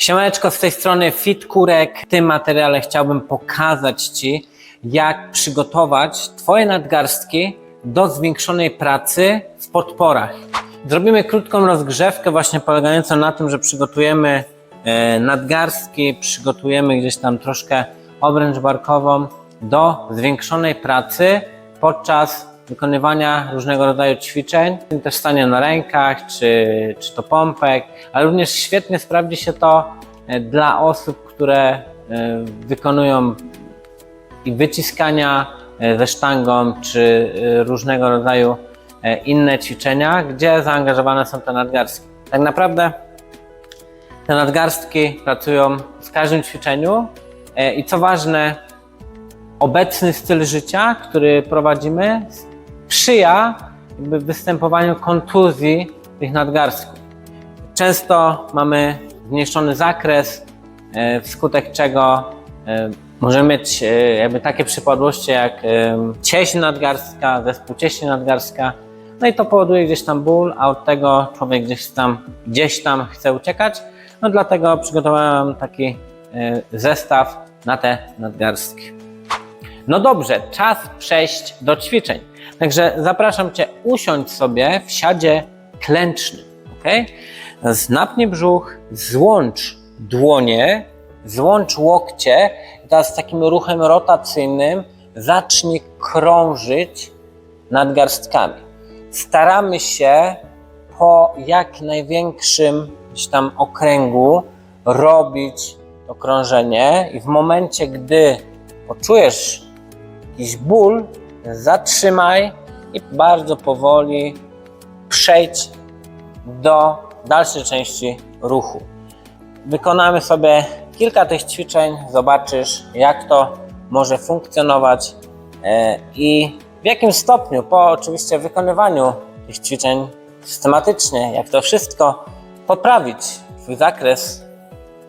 Siemaneczko, z tej strony Fit Kurek. W tym materiale chciałbym pokazać Ci, jak przygotować Twoje nadgarstki do zwiększonej pracy w podporach. Zrobimy krótką rozgrzewkę właśnie polegającą na tym, że przygotujemy e, nadgarstki, przygotujemy gdzieś tam troszkę obręcz barkową do zwiększonej pracy podczas wykonywania różnego rodzaju ćwiczeń, w też stanie na rękach, czy, czy to pompek, ale również świetnie sprawdzi się to e, dla osób, które e, wykonują i wyciskania e, ze sztangą, czy różnego rodzaju inne ćwiczenia, gdzie zaangażowane są te nadgarstki. Tak naprawdę te nadgarstki pracują w każdym ćwiczeniu i co ważne, obecny styl życia, który prowadzimy, sprzyja jakby występowaniu kontuzji tych nadgarstków. Często mamy zmniejszony zakres, e, wskutek czego e, możemy mieć e, jakby takie przypadłości jak cieśń nadgarstka, zespół cieśni nadgarstka, no i to powoduje gdzieś tam ból, a od tego człowiek gdzieś tam, gdzieś tam chce uciekać. No dlatego przygotowałem taki zestaw na te nadgarstki. No dobrze, czas przejść do ćwiczeń. Także zapraszam Cię usiądź sobie w siadzie klęcznym. ok? Napnij brzuch, złącz dłonie, złącz łokcie teraz takim ruchem rotacyjnym zacznij krążyć nadgarstkami. Staramy się po jak największym tam okręgu robić to krążenie i w momencie, gdy poczujesz jakiś ból, zatrzymaj i bardzo powoli przejdź do dalszej części ruchu. Wykonamy sobie kilka tych ćwiczeń, zobaczysz jak to może funkcjonować e, i w jakim stopniu po oczywiście wykonywaniu tych ćwiczeń systematycznie, jak to wszystko poprawić swój zakres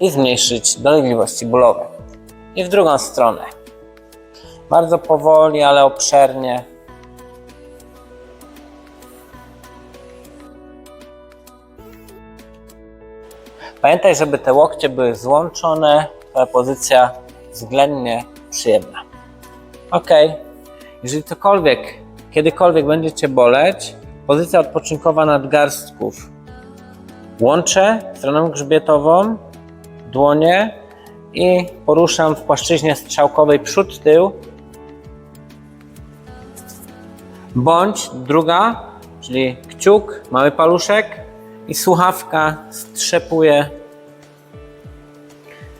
i zmniejszyć dolegliwości bólowe. I w drugą stronę. Bardzo powoli, ale obszernie. Pamiętaj, żeby te łokcie były złączone, ta pozycja względnie przyjemna. Ok. Jeżeli cokolwiek, kiedykolwiek będzie Cię boleć, pozycja odpoczynkowa nadgarstków. Łączę stroną grzbietową, dłonie i poruszam w płaszczyźnie strzałkowej przód-tył. Bądź druga, czyli kciuk, mały paluszek i słuchawka strzepuje,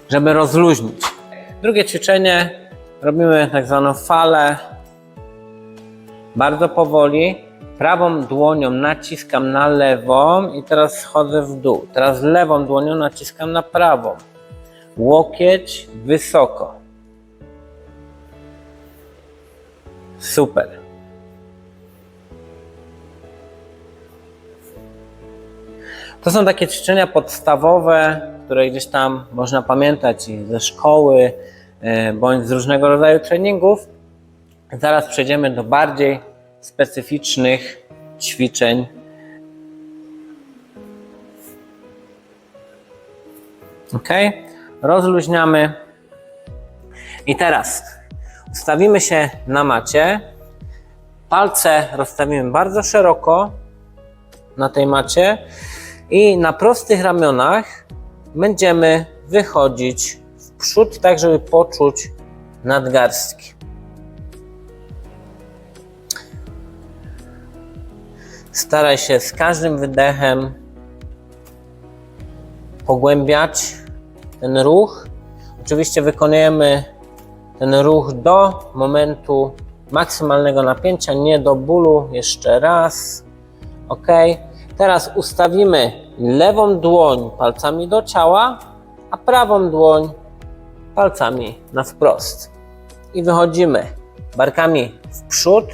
żeby rozluźnić. Drugie ćwiczenie robimy tak zwaną falę. Bardzo powoli. Prawą dłonią naciskam na lewą i teraz schodzę w dół. Teraz lewą dłonią naciskam na prawą. Łokieć wysoko. Super. To są takie ćwiczenia podstawowe, które gdzieś tam można pamiętać i ze szkoły, e, bądź z różnego rodzaju treningów. Zaraz przejdziemy do bardziej specyficznych ćwiczeń. Ok? Rozluźniamy. I teraz ustawimy się na macie. Palce rozstawimy bardzo szeroko na tej macie i na prostych ramionach będziemy wychodzić w przód, tak żeby poczuć nadgarstki. Staraj się z każdym wydechem pogłębiać ten ruch. Oczywiście wykonujemy ten ruch do momentu maksymalnego napięcia, nie do bólu. Jeszcze raz. Ok. Teraz ustawimy lewą dłoń palcami do ciała, a prawą dłoń palcami na wprost. I wychodzimy barkami w przód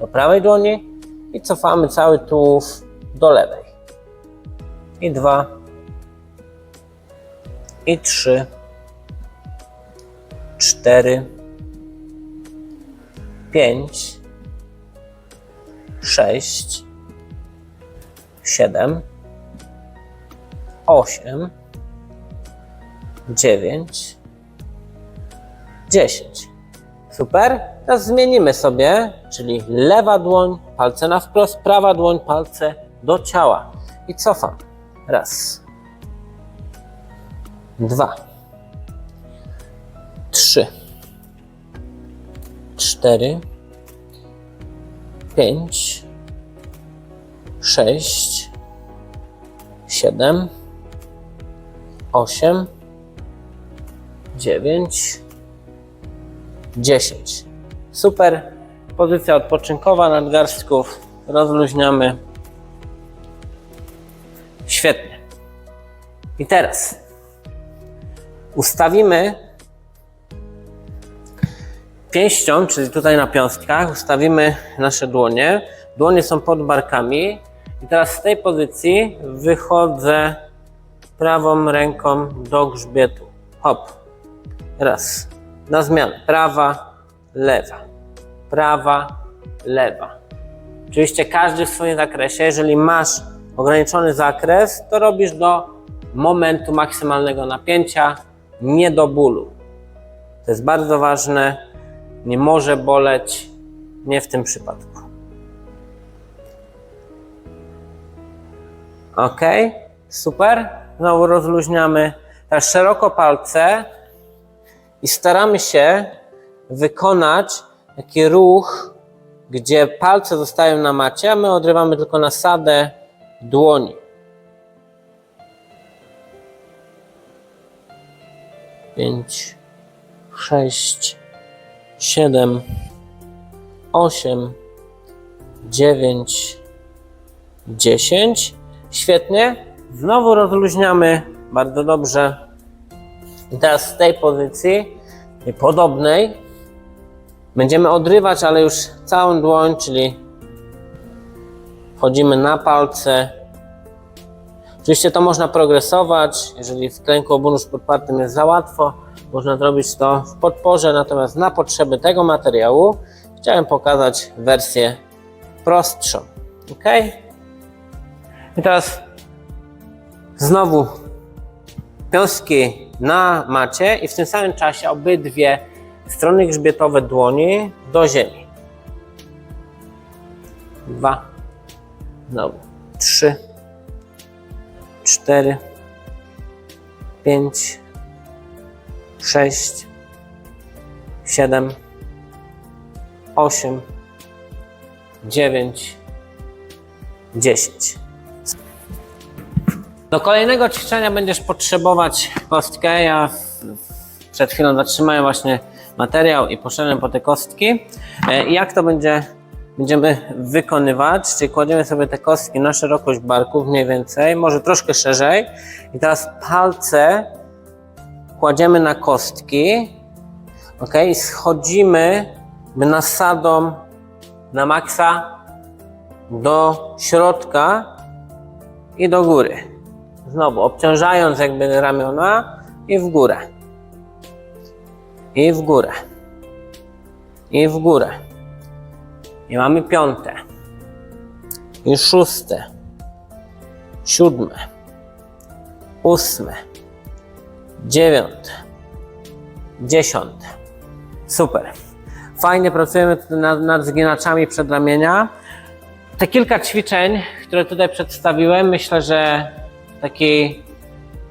do prawej dłoni i cofamy cały tułów do lewej. I dwa. I trzy. Cztery. Pięć. Sześć. Siedem. Osiem. dziewięć, dziesięć. Super. Teraz zmienimy sobie, czyli lewa dłoń, palce na wprost, prawa dłoń, palce do ciała. I cofam. Raz, dwa, trzy, cztery, pięć, sześć, siedem, osiem, dziewięć, dziesięć. Super. Pozycja odpoczynkowa nadgarstków. Rozluźniamy. Świetnie. I teraz ustawimy pięścią, czyli tutaj na piąstkach, ustawimy nasze dłonie. Dłonie są pod barkami. I teraz z tej pozycji wychodzę prawą ręką do grzbietu. Hop. Raz. Na zmianę. Prawa, lewa. Prawa, lewa. Oczywiście każdy w swoim zakresie. Jeżeli masz ograniczony zakres, to robisz do momentu maksymalnego napięcia, nie do bólu. To jest bardzo ważne. Nie może boleć, nie w tym przypadku. Ok, super. Znowu rozluźniamy teraz szeroko palce i staramy się wykonać taki ruch, gdzie palce zostają na macie, a my odrywamy tylko nasadę dłoni. Pięć, sześć, siedem, osiem, dziewięć, dziesięć. Świetnie. Znowu rozluźniamy bardzo dobrze. I teraz z tej pozycji podobnej będziemy odrywać, ale już całą dłoń, czyli wchodzimy na palce. Oczywiście to można progresować, jeżeli w klęku obu podpartym jest za łatwo, można zrobić to w podporze, natomiast na potrzeby tego materiału chciałem pokazać wersję prostszą. Ok? I teraz znowu piąstki na macie i w tym samym czasie obydwie strony grzbietowe dłoni do ziemi. Dwa, znowu trzy, cztery, pięć, sześć, siedem, osiem, dziewięć, dziesięć. Do kolejnego ćwiczenia będziesz potrzebować kostkę. Ja przed chwilą zatrzymałem właśnie materiał i poszedłem po te kostki. E, jak to będzie, będziemy wykonywać? Czyli kładziemy sobie te kostki na szerokość barków mniej więcej, może troszkę szerzej. I teraz palce kładziemy na kostki. Ok, i schodzimy nasadą na maksa do środka i do góry. Znowu obciążając jakby ramiona i w górę. I w górę. I w górę. I mamy piąte. I szóste. Siódme. Ósme. Dziewiąte. Dziesiąte. Super. Fajnie pracujemy nad, nad zginaczami przedramienia. Te kilka ćwiczeń, które tutaj przedstawiłem, myślę, że taki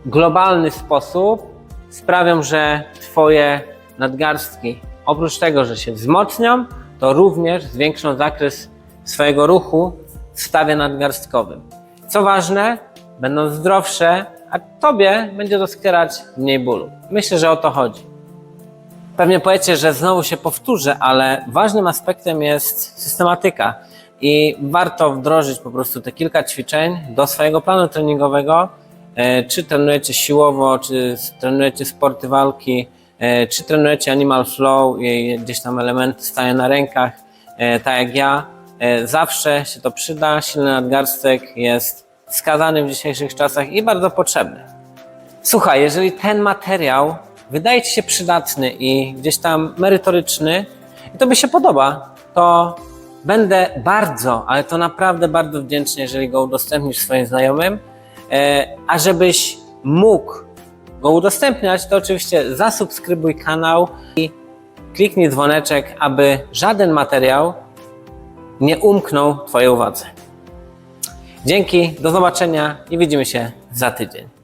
globalny sposób sprawią, że Twoje nadgarstki, oprócz tego, że się wzmocnią, to również zwiększą zakres swojego ruchu w stawie nadgarstkowym. Co ważne, będą zdrowsze, a Tobie będzie doskierać mniej bólu. Myślę, że o to chodzi. Pewnie powiecie, że znowu się powtórzę, ale ważnym aspektem jest systematyka i warto wdrożyć po prostu te kilka ćwiczeń do swojego planu treningowego. E, Czy trenujecie siłowo, czy trenujecie sporty walki, e, czy trenujecie animal flow i gdzieś tam elementy stają na rękach, e, tak jak ja. E, Zawsze się to przyda. Silny nadgarstek jest wskazany w dzisiejszych czasach i bardzo potrzebny. Słuchaj, jeżeli ten materiał wydaje Ci się przydatny i gdzieś tam merytoryczny i to by się podoba, to będę bardzo, ale to naprawdę bardzo wdzięczny, jeżeli go udostępnisz swoim znajomym, e, a żebyś mógł go udostępniać, to oczywiście zasubskrybuj kanał i kliknij dzwoneczek, aby żaden materiał nie umknął Twojej uwadze. Dzięki, do zobaczenia i widzimy się za tydzień.